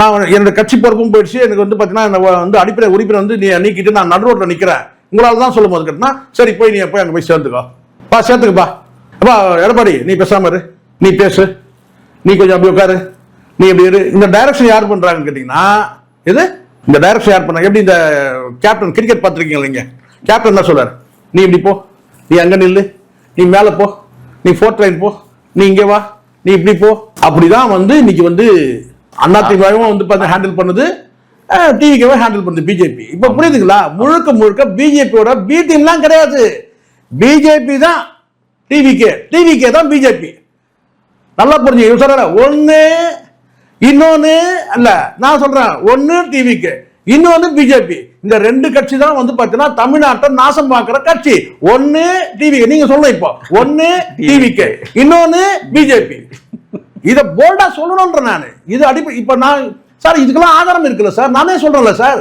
நான் என்னோட கட்சி பொறுப்பும் போயிடுச்சு. எனக்கு வந்து பார்த்தீங்கன்னா வந்து அடிப்படை உறுப்பினர் வந்து நீ நீக்கிட்டு நான் நடு ரோட்டில் நிற்கிறேன் உங்களால் தான் சொல்லும் போது கேட்டனா சரி போய் நீ போய் அங்கே போய் சேர்ந்துக்கோ. பா சேர்த்துக்கப்பா அப்பா எடப்பாடி நீ பேசாம இரு. நீ பேசு. நீ கொஞ்சம் அப்படி உட்காரு. நீ இப்படி இரு. இந்த டைரக்ஷன் யார் பண்ணுறாங்கன்னு கேட்டிங்கன்னா எது? இந்த டைரக்ஷன் யார் பண்ணாங்க எப்படி இந்த கேப்டன் கிரிக்கெட் பார்த்துருக்கீங்க இல்லைங்க கேப்டன் என்ன சொல்றாரு? நீ இப்படி போ. நீ அங்கே நில்லு. நீ மேலே போ. நீ ஃபோர்த் லைன் போ. நீ இங்கே வா. நீ இப்படி போ. அப்படிதான் வந்து இன்னைக்கு வந்து அதிமுகவும் வந்து பார்த்து ஹேண்டில் பண்ணுது. டிவிக்கவே ஹேண்டில் பண்ணுது பிஜேபி இப்போ புரியுதுங்களா? முழுக்க முழுக்க பிஜேபியோட பி டீம்லாம் கிடையாது. பிஜேபி தான் டிவிகே டிவிகே தான் பிஜேபி நல்லா புரிஞ்சுக்க சொல்ற ஒன்னு இன்னொன்னு அல்ல நான் சொல்றேன் ஒன்னு டிவிக்கு இன்னொன்னு பிஜேபி இந்த ரெண்டு கட்சி தான் வந்து பாத்தீங்கன்னா தமிழ்நாட்டை நாசம் பார்க்கிற கட்சி. ஒன்னு டிவி நீங்க சொல்லணும் இப்போ. ஒன்னு டிவிக்கு இன்னொன்னு பிஜேபி இதை போல்டா சொல்லணும்ன்ற நான். இது அடிப்படை இப்ப நான் சார் இதுக்கெல்லாம் ஆதாரம் இருக்குல்ல சார்? நானே சொல்றேன்ல சார்.